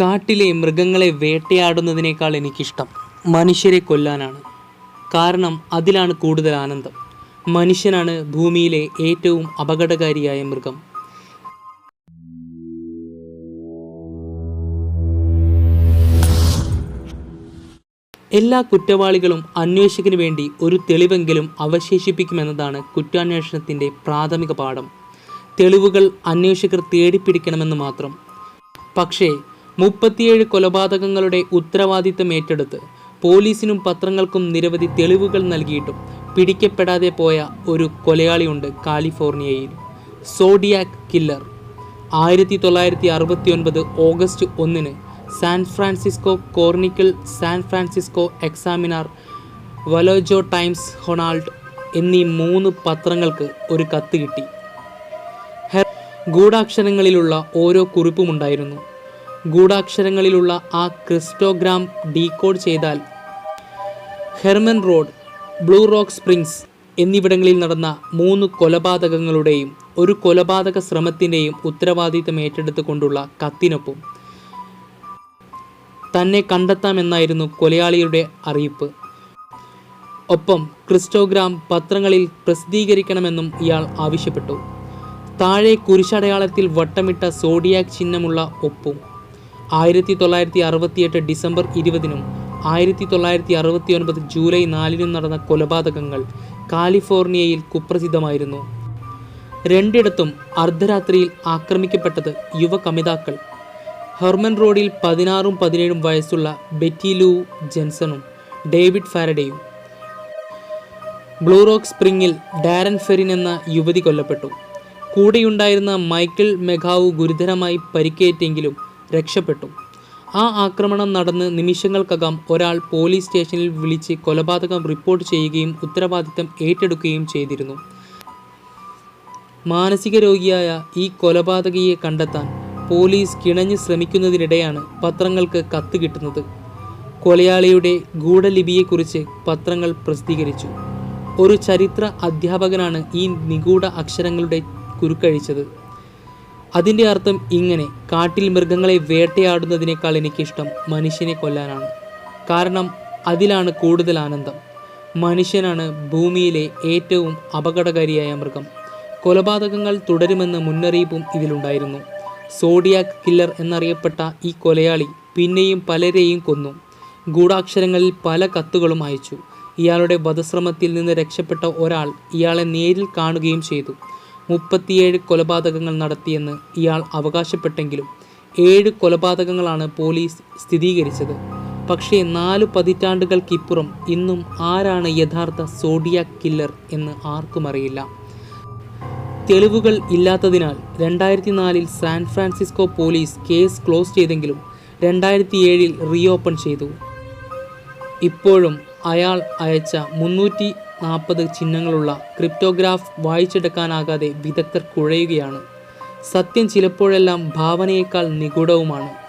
കാട്ടിലെ മൃഗങ്ങളെ വേട്ടയാടുന്നതിനേക്കാൾ എനിക്കിഷ്ടം മനുഷ്യരെ കൊല്ലാനാണ്. കാരണം അതിലാണ് കൂടുതൽ ആനന്ദം. മനുഷ്യനാണ് ഭൂമിയിലെ ഏറ്റവും അപകടകാരിയായ മൃഗം. എല്ലാ കുറ്റവാളികളും അന്വേഷകന് വേണ്ടി ഒരു തെളിവെങ്കിലും അവശേഷിപ്പിക്കുമെന്നതാണ് കുറ്റാന്വേഷണത്തിന്റെ പ്രാഥമിക പാഠം. തെളിവുകൾ അന്വേഷകർ തേടിപ്പിടിക്കണമെന്ന് മാത്രം. പക്ഷേ മുപ്പത്തിയേഴ് കൊലപാതകങ്ങളുടെ ഉത്തരവാദിത്തം ഏറ്റെടുത്ത് പോലീസിനും പത്രങ്ങൾക്കും നിരവധി തെളിവുകൾ നൽകിയിട്ടും പിടിക്കപ്പെടാതെ പോയ ഒരു കൊലയാളിയുണ്ട് കാലിഫോർണിയയിൽ. Zodiac killer. ആയിരത്തി തൊള്ളായിരത്തി അറുപത്തി ഒൻപത് ഓഗസ്റ്റ് ഒന്നിന് San Francisco Chronicle San Francisco Examiner Vallejo Times Herald എന്നീ മൂന്ന് പത്രങ്ങൾക്ക് ഒരു കത്ത് കിട്ടി. ഗൂഢാക്ഷരങ്ങളിലുള്ള ഓരോ കുറിപ്പുമുണ്ടായിരുന്നു. ഗൂഢാക്ഷരങ്ങളിലുള്ള ആ ക്രിസ്റ്റോഗ്രാം ഡീകോഡ് ചെയ്താൽ Herman Road Blue Rock Springs എന്നിവിടങ്ങളിൽ നടന്ന മൂന്ന് കൊലപാതകങ്ങളുടെയും ഒരു കൊലപാതക ശ്രമത്തിന്റെയും ഉത്തരവാദിത്തം ഏറ്റെടുത്തുകൊണ്ടുള്ള കത്തിനൊപ്പം തന്നെ കണ്ടെത്താമെന്നായിരുന്നു കൊലയാളിയുടെ അറിയിപ്പ്. ഒപ്പം ക്രിസ്റ്റോഗ്രാം പത്രങ്ങളിൽ പ്രസിദ്ധീകരിക്കണമെന്നും ഇയാൾ ആവശ്യപ്പെട്ടു. താഴെ കുരിശടയാളത്തിൽ വട്ടമിട്ട സോഡിയാക് ചിഹ്നമുള്ള ഒപ്പും ആയിരത്തി തൊള്ളായിരത്തി അറുപത്തിയെട്ട് ഡിസംബർ ഇരുപതിനും ആയിരത്തി തൊള്ളായിരത്തി അറുപത്തി ഒൻപത് ജൂലൈ നാലിനും നടന്ന കൊലപാതകങ്ങൾ കാലിഫോർണിയയിൽ കുപ്രസിദ്ധമായിരുന്നു. രണ്ടിടത്തും അർദ്ധരാത്രിയിൽ ആക്രമിക്കപ്പെട്ടത് യുവ കമിതാക്കൾ ഹെർമൻ റോഡിൽ പതിനാറും പതിനേഴും വയസ്സുള്ള ബെറ്റി ലൂ ജെൻസണും ഡേവിഡ് ഫാരഡേയും. ബ്ലൂറോക്ക് സ്പ്രിങ്ങിൽ ഡാരൻ ഫെറിൻ എന്ന യുവതി കൊല്ലപ്പെട്ടു. കൂടെയുണ്ടായിരുന്ന മൈക്കിൾ മെഗാവു ഗുരുതരമായി പരിക്കേറ്റെങ്കിലും രക്ഷപ്പെട്ടു. ആ ആക്രമണം നടന്ന് നിമിഷങ്ങൾക്കകം ഒരാൾ പോലീസ് സ്റ്റേഷനിൽ വിളിച്ച് കൊലപാതകം റിപ്പോർട്ട് ചെയ്യുകയും ഉത്തരവാദിത്തം ഏറ്റെടുക്കുകയും ചെയ്തിരുന്നു. മാനസിക രോഗിയായ ഈ കൊലപാതകയെ കണ്ടെത്താൻ പോലീസ് കിണഞ്ഞ് ശ്രമിക്കുന്നതിനിടെയാണ് പത്രങ്ങൾക്ക് കത്ത് കിട്ടുന്നത്. കൊലയാളിയുടെ ഗൂഢലിപിയെക്കുറിച്ച് പത്രങ്ങൾ പ്രസിദ്ധീകരിച്ചു. ഒരു ചരിത്ര അധ്യാപകനാണ് ഈ നിഗൂഢ അക്ഷരങ്ങളുടെ കുരുക്കഴിച്ചത്. അതിന്റെ അർത്ഥം ഇങ്ങനെ കാട്ടിൽ മൃഗങ്ങളെ വേട്ടയാടുന്നതിനേക്കാൾ എനിക്കിഷ്ടം മനുഷ്യനെ കൊല്ലാനാണ്. കാരണം അതിലാണ് കൂടുതൽ ആനന്ദം. മനുഷ്യനാണ് ഭൂമിയിലെ ഏറ്റവും അപകടകാരിയായ മൃഗം. കൊലപാതകങ്ങൾ തുടരുമെന്ന മുന്നറിയിപ്പും ഇതിലുണ്ടായിരുന്നു. സോഡിയാക് കില്ലർ എന്നറിയപ്പെട്ട ഈ കൊലയാളി പിന്നെയും പലരെയും കൊന്നു. ഗൂഢാക്ഷരങ്ങളിൽ പല കത്തുകളും അയച്ചു. ഇയാളുടെ വധശ്രമത്തിൽ നിന്ന് രക്ഷപ്പെട്ട ഒരാൾ ഇയാളെ നേരിൽ കാണുകയും ചെയ്തു. മുപ്പത്തിയേഴ് കൊലപാതകങ്ങൾ നടത്തിയെന്ന് ഇയാൾ അവകാശപ്പെട്ടെങ്കിലും ഏഴ് കൊലപാതകങ്ങളാണ് പോലീസ് സ്ഥിരീകരിച്ചത്. പക്ഷേ നാല് പതിറ്റാണ്ടുകൾക്കിപ്പുറം ഇന്നും ആരാണ് യഥാർത്ഥ സോഡിയ കില്ലർ എന്ന് ആർക്കും അറിയില്ല. തെളിവുകൾ ഇല്ലാത്തതിനാൽ രണ്ടായിരത്തി നാലിൽ San Francisco police case close ചെയ്തെങ്കിലും രണ്ടായിരത്തി ഏഴിൽ റീഓപ്പൺ ചെയ്തു. ഇപ്പോഴും അയാൾ അയച്ച മുന്നൂറ്റി നാൽപ്പത് ചിഹ്നങ്ങളുള്ള ക്രിപ്റ്റോഗ്രാഫ് വായിച്ചെടുക്കാനാകാതെ വിദഗ്ധർ കുഴയുകയാണ്. സത്യം ചിലപ്പോഴെല്ലാം ഭാവനയേക്കാൾ നിഗൂഢവുമാണ്.